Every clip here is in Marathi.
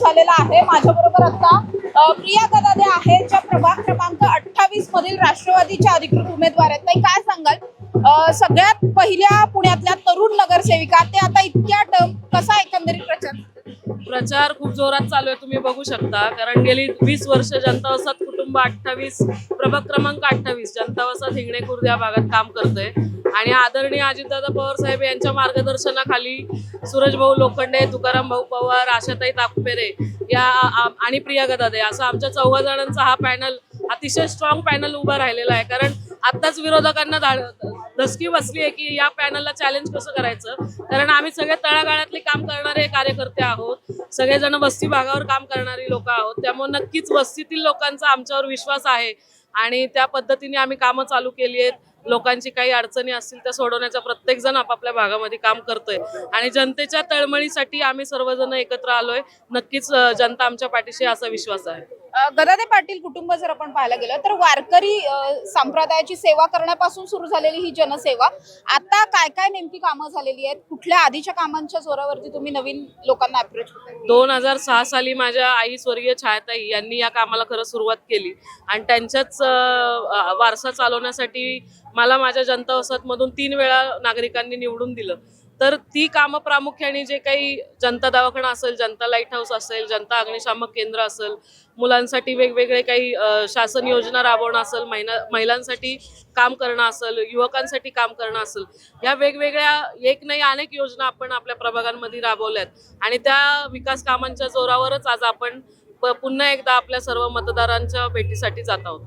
झालेला आहे. माझ्या बरोबर आता प्रिया गदादे आहेत ज्या प्रभाग क्रमांक अठ्ठावीस मधील राष्ट्रवादीच्या अधिकृत उमेदवार आहेत. नाही काय सांगाल? सगळ्यात पहिल्या पुण्यातल्या तरुण नगरसेविका ते आता इतक्या टर्म कसा एकंदरीत प्रचार? प्रचार खूप जोरात चालू आहे तुम्ही बघू शकता. कारण गेली वीस वर्ष जनता वसत कुटुंब अठ्ठावीस प्रभाग क्रमांक अठ्ठावीस जनता वसत हिंगणे खुर्द या भागात काम करतोय. आणि आदरणीय अजितदादा पवार साहेब यांच्या मार्गदर्शनाखाली सूरज भाऊ लोखंडे तुकाराम भाऊ पवार आशाताई ताकपेरे या आणि प्रिया गदादे असा आमच्या चौघा जणांचा हा पॅनल अतिशय स्ट्रॉंग पॅनल उभा राहिलेला आहे. कारण आताच विरोधकांना धाड- धसकी बसली आहे की या पॅनलला चॅलेंज कसं करायचं? कारण आम्ही सगळे तळागाळातले काम करणारे कार्यकर्ते आहोत. सगळेजण वस्ती भागावर काम करणारी लोक आहोत. त्यामुळे नक्कीच वस्तीतील लोकांचा आमच्यावर विश्वास आहे. आणि त्या पद्धतीने आम्ही कामं चालू केली आहेत. लोकांची काही अडचणी असतील त्या सोडवण्याचा प्रत्येक जण आपापल्या भागामध्ये काम करतोय. आणि जनतेच्या तळमळीसाठी आम्ही सर्वजण एकत्र आलोय. नक्कीच जनता आमच्या पाठीशी असा विश्वास आहे. गदादे पाटील कुटुंब जर आपण पाहायला गेलं तर वारकरी संप्रदायाची सेवा करण्यापासून सुरू झालेली ही जनसेवा. आता काय काय नेमकी कामं झालेली आहेत? कुठल्या आधीच्या कामांच्या जोरावरती तुम्ही नवीन लोकांना अप्रोच दोन हजार सहा साली माझ्या आई स्वर्गीय छायाताई यांनी या कामाला खरं सुरुवात केली. आणि त्यांच्याच वारसा चालवण्यासाठी मला माझ्या जनता वसाहतमधून तीन वेळा नागरिकांनी निवडून दिलं. तर ती कामं प्रामुख्याने जे काही जनता दवाखाना असेल जनता लाइट हाऊस असेल जनता अग्निशामक केंद्र असेल मुलांसाठी वेगवेगळे काही शासन योजना राबवणं असेल महिला महिलांसाठी काम करणं असेल युवकांसाठी काम करणं असेल या वेगवेगळ्या एक नाही अनेक योजना आपण आपल्या प्रभागांमध्ये राबवल्यात. आणि त्या विकास कामांच्या जोरावरच आज आपण पुन्हा एकदा आपल्या सर्व मतदारांच्या भेटीसाठी जात आहोत.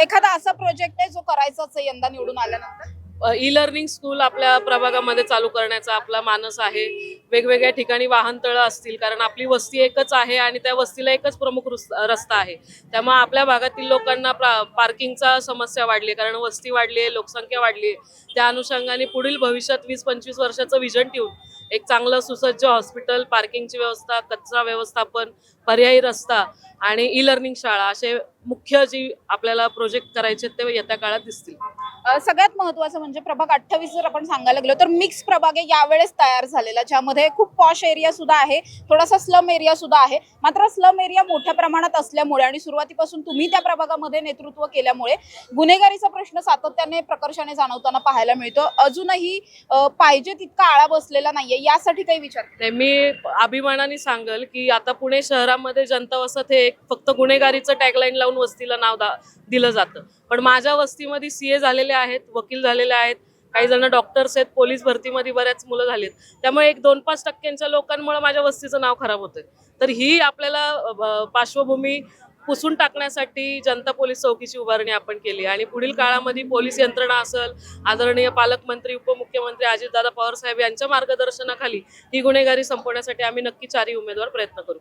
एखादा असा प्रोजेक्ट आहे जो करायचाच आहे यंदा निवडून आल्यानंतर? ई लर्निंग स्कूल आपल्या प्रभागामध्ये चालू करण्याचा आपला मानस आहे. वेगवेगळ्या ठिकाणी वाहनतळं असतील कारण आपली वस्ती एकच आहे आणि त्या वस्तीला एकच प्रमुख रस्ता आहे. त्यामुळे आपल्या भागातील लोकांना पार्किंगचा समस्या वाढली आहे कारण वस्ती वाढली आहे लोकसंख्या वाढली आहे. त्या अनुषंगाने पुढील भविष्यात वीस पंचवीस वर्षाचं विजन ठेवून एक चांगलं सुसज्ज हॉस्पिटल पार्किंगची व्यवस्था कचरा व्यवस्थापन पर्यायी रस्ता आणि ई लर्निंग शाळा असे मुख्य जी आपल्याला प्रोजेक्ट करायचे ते येत्या काळात दिसतील. सगळ्यात महत्वाचं म्हणजे प्रभाग अठ्ठावीस जर आपण सांगायला गेलो तर मिक्स प्रभाग आहे यावेळेस तयार झालेला ज्यामध्ये खूप पॉश एरिया सुद्धा आहे थोडासा स्लम एरिया सुद्धा आहे. मात्र स्लम एरिया मोठ्या प्रमाणात असल्यामुळे आणि सुरुवातीपासून तुम्ही त्या प्रभागामध्ये नेतृत्व केल्यामुळे गुन्हेगारीचा प्रश्न सातत्याने प्रकर्षाने जाणवताना पाहायला मिळतो. अजूनही पाहिजे तितका आळा बसलेला नाहीये. यासाठी काही विचार नाही मी अभिमानाने सांगेल की आता पुणे शहरामध्ये जनता वसत हे एक फक्त गुन्हेगारीचं टॅगलाईन लावून वस्तीला नाव दा दिलं जातं. पण माझ्या वस्तीमध्ये सीए झालेले आहेत वकील झालेले आहेत काही जण डॉक्टर्स आहेत पोलीस भरतीमध्ये बऱ्याच मुलं झालीत त्यामुळे एक दोन पाच टक्क्यांच्या लोकांमुळे माझ्या वस्तीचं नाव खराब होतंय. तर ही आपल्याला पार्श्वभूमी पुसून टाकण्यासाठी जनता पोलीस चौकीची उभारणी आपण केली. आणि पुढील काळामध्ये पोलीस यंत्रणा असेल आदरणीय पालकमंत्री उपमुख्यमंत्री अजितदादा पवार साहेब यांच्या मार्गदर्शनाखाली ही गुन्हेगारी संपवण्यासाठी आम्ही नक्की चारही उमेदवार प्रयत्न करू.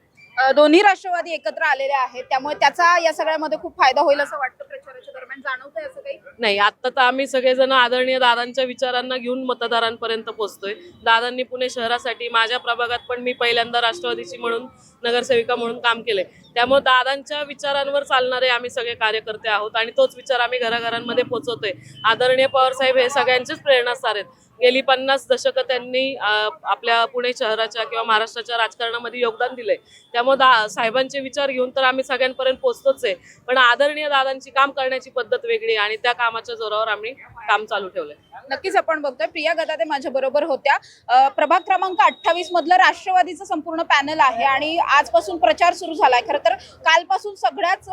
दोन्ही राष्ट्रवादी एकत्र आलेले आहेत. त्यामुळे त्याचा या सगळ्यामध्ये खूप फायदा होईल असं वाटतं. प्रचाराच्या दरम्यान जाणवतंय असं काही? नाही आता तर आम्ही सगळेजण आदरणीय दादांच्या विचारांना घेऊन मतदारांपर्यंत पोहोचतोय दादांनी पुणे शहरासाठी माझ्या प्रभागात पण मी पहिल्यांदा राष्ट्रवादीची म्हणून नगरसेविका म्हणून काम केलंय. त्यामुळे दादांच्या विचारांवर चालणारे आम्ही सगळे कार्यकर्ते आहोत आणि तोच विचार आम्ही घराघरांमध्ये पोहोचवतोय आदरणीय पवार साहेब हे सगळ्यांचेच प्रेरणास्थान आहेत. गेली पन्नास दशकं त्यांनी आपल्या पुणे शहराच्या किंवा महाराष्ट्राच्या राजकारणामध्ये योगदान दिलंय. त्यामुळे दा साहेबांचे विचार घेऊन तर आम्ही सगळ्यांपर्यंत पोहोचतोच आहे. पण आदरणीय दादांची काम करण्याची पद्धत वेगळी आणि त्या कामाच्या जोरावर आम्ही काम चालू ठेवलंय. नक्कीच आपण बघतोय प्रिया गदादे माझ्या बरोबर होत्या. प्रभाग क्रमांक अठ्ठावीस मधलं राष्ट्रवादीचं संपूर्ण पॅनल आहे आणि आजपासून प्रचार सुरू झालाय. खरं तर कालपासून सगळ्याच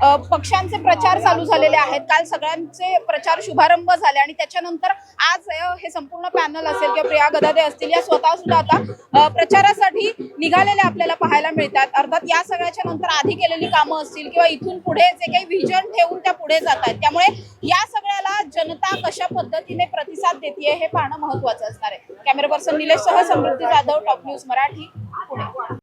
पक्षांचे प्रचार चालू झालेले आहेत. काल सगळ्यांचे प्रचार शुभारंभ झाले आणि त्याच्यानंतर आज हे संपूर्ण पॅनल असेल किंवा प्रिया गदादे असतील या स्वतः सुद्धा आता प्रचारासाठी निघालेले आपल्याला पाहायला मिळतात. अर्थात या सगळ्याच्या नंतर आधी केलेली कामं असतील किंवा इथून पुढे जे काही व्हिजन ठेवून त्या पुढे जात आहेत. त्यामुळे या सगळ्याला जनता कशा पद्धतीने प्रतिसाद देते हे पाहणं महत्वाचं असणार आहे. कॅमेरा पर्सन निलेश सह समृद्धी जाधव टॉप न्यूज मराठी पुणे.